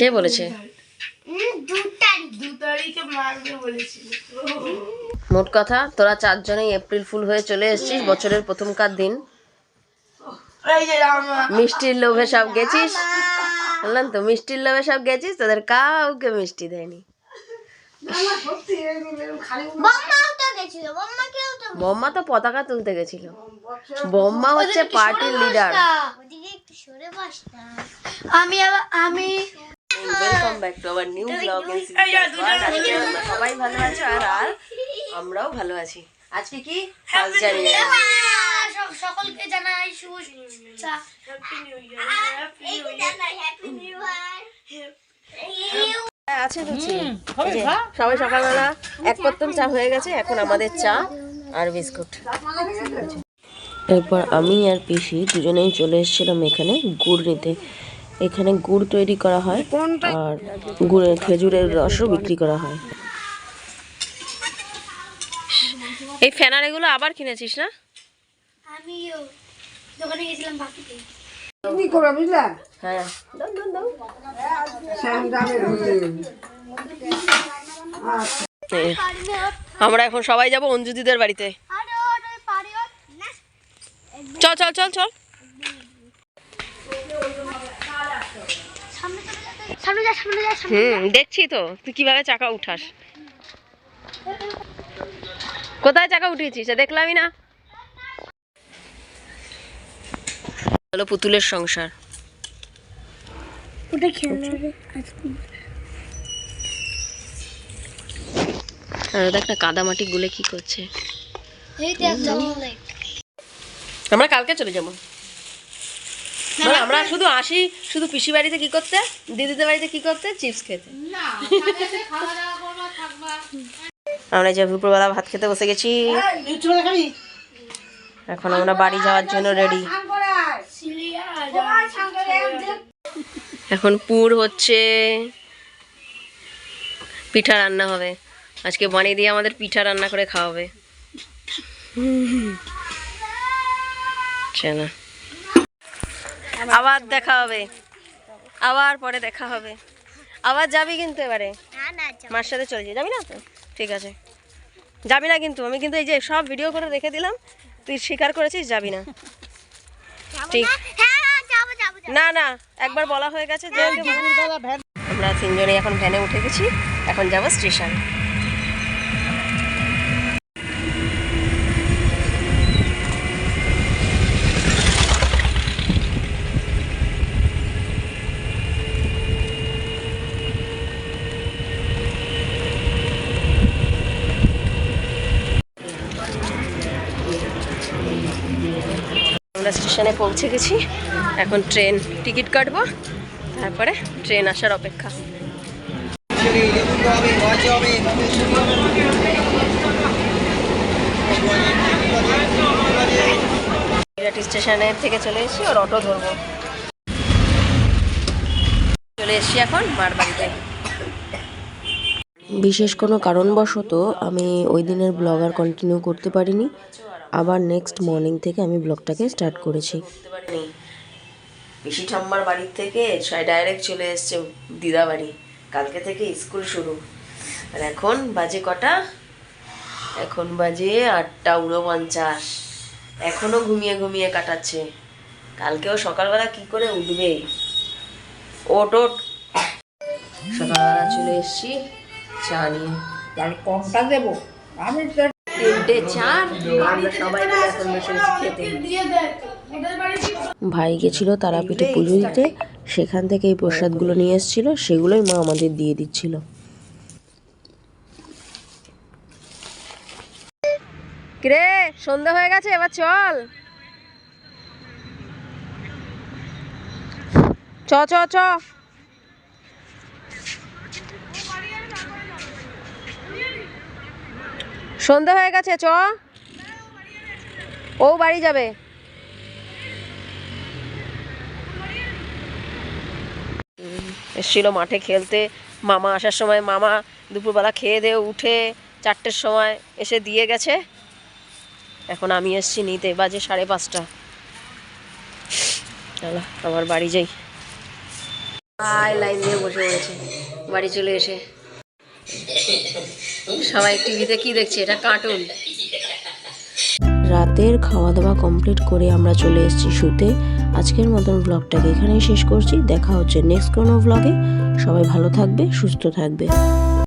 কে বলেছে? মোট কথা তোরা চারজনেই এপ্রিল ফুল হয়ে চলে এসেছিস বছরের প্রথমকার দিন। এই যে রামা। মিষ্টির লোভে সব গেছিস? বললাম তো মিষ্টির লোভে সব গেছিস? তোদের কাউকে মিষ্টি দেয়নি। বম্মাও তো গেছিল বম্মাকেও তো বম্মা তো পতাকা তুলতে গেছিল। বম্মা হচ্ছে পার্টির লিডার আমি আবার আমি welcome back to our new blog in সবাই ভালো আছো আর আর আমরাও ভালো আছি। আজকে কি? ফার্স্ট জানুয়ারি সকলকে জানাই শুভ happy new year happy new year happy new আছে লুচি সবাই সকালবেলা এক পত্তন চা হয়ে গেছে এখন আমাদের চা আর বিস্কুট। এরপর আমি আর পিসি দুজনেই চলে এসেছিলাম এখানে গুড় নিতে। এখানে গুড় তৈরি করা হয় আর গুড়ের খেজুরের রসও বিক্রি করা হয়। এই ফেনার এগুলো আবার কিনেছিস না? আমিও। দোকানে গেছিলাম বাকিতে। হ্যাঁ। দাও, দাও, দাও। এই, আমরা এখন সবাই যাব অঞ্জুদিদের বাড়িতে। চল চল চল চল। হুম দেখছি তো তুই কীভাবে চাকা উঠাস। কোথায় চাকা উঠিয়েছিস? দেখলামই না। হলো পুতুলের সংসার। ওটা আর দেখ না কাদা মাটি গুলে কি করছে। আমরা কালকে চলে যাব। মানে আমরা শুধু আসি শুধু পিসি বাড়িতে কি করতে দিদিদের বাড়িতে কি করতে চিপস খেতে। আমরা যে দুপুরবেলা ভাত খেতে বসে গেছি। এখন আমরা বাড়ি যাওয়ার জন্য রেডি এখন পুর হচ্ছে। পিঠা রান্না হবে। আজকে বানিয়ে দিয়ে আমাদের পিঠা রান্না করে খাওয়াবে। চলো আবার দেখা হবে। আবার পরে দেখা হবে। আবার যাবি কিন্তু এবারে? মার সাথে চলে যাবি? যাবি না তো? ঠিক আছে। যাবি না কিন্তু? আমি কিন্তু এই যে সব ভিডিও করে রেখে দিলাম। তুই স্বীকার করেছিস? যাবি না। ঠিক। হ্যাঁ হ্যাঁ। না না একবার বলা হয়ে গেছে যে আমরা তিনজনে এখন ভ্যানে উঠে গেছি। এখন যাব স্টেশন। আমরা স্টেশনে পৌঁছে গেছি। এখন ট্রেন, টিকিট কাটবো। তারপরে ট্রেন আসার অপেক্ষা। বিরাট স্টেশনের থেকে চলে এসেছি, ওর অটো ধরবো। চলে এসেছি এখন মার বাড়িতে বিশেষ কোনো কারণবশত আমি ওই দিনের ব্লগ আর কন্টিনিউ করতে পারিনি। আবার নেক্সট মর্নিং থেকে আমি ব্লগটাকে স্টার্ট করেছি। পিসি ঠাম্মার বাড়ির থেকে ডাইরেক্ট চলে এসছে দিদা বাড়ি। কালকে থেকে স্কুল শুরু। আর এখন বাজে কটা? এখন বাজে আটটা উনপঞ্চাশ এখনও ঘুমিয়ে ঘুমিয়ে কাটাচ্ছে। কালকেও সকালবেলা কি করে উঠবে? ওট ওট। সকালবেলা চলে এসছি চা নিয়ে। কমটা দেবো। আমি তো তিনটে চা আমরা সবাই মিলে এখন বসে খেতে। ভাই গেছিল তারাপীঠে পুজো দিতে। সেখান থেকে এই প্রসাদগুলো নিয়ে এসেছিল সেগুলোই মা আমাদের দিয়ে দিচ্ছিল। কিরে সন্ধ্যা হয়ে গেছে এবার চল। চ চ চ। সন্ধ্যা হয়ে গেছে, চ। ও বাড়ি যাবে। এসছিল মাঠে খেলতে। মামা আসার সময় মামা দুপুরবেলা খেয়ে দিয়ে উঠে চারটের সময় এসে দিয়ে গেছে। এখন আমি এসছি নিতে, বাজে সাড়ে পাঁচটা। চলো, আমার বাড়ি যাই। লাইন দিয়ে বসে পড়েছে, বাড়ি চলে এসে। সবাই টিভিতে কি দেখছে? এটা কার্টুন রাতের খাওয়া দাওয়া কমপ্লিট করে আমরা চলে এসেছি শুতে। আজকের মতন ব্লগটাকে এখানেই শেষ করছি। দেখা হচ্ছে নেক্সট কোনো ব্লগে সবাই ভালো থাকবে, সুস্থ থাকবে।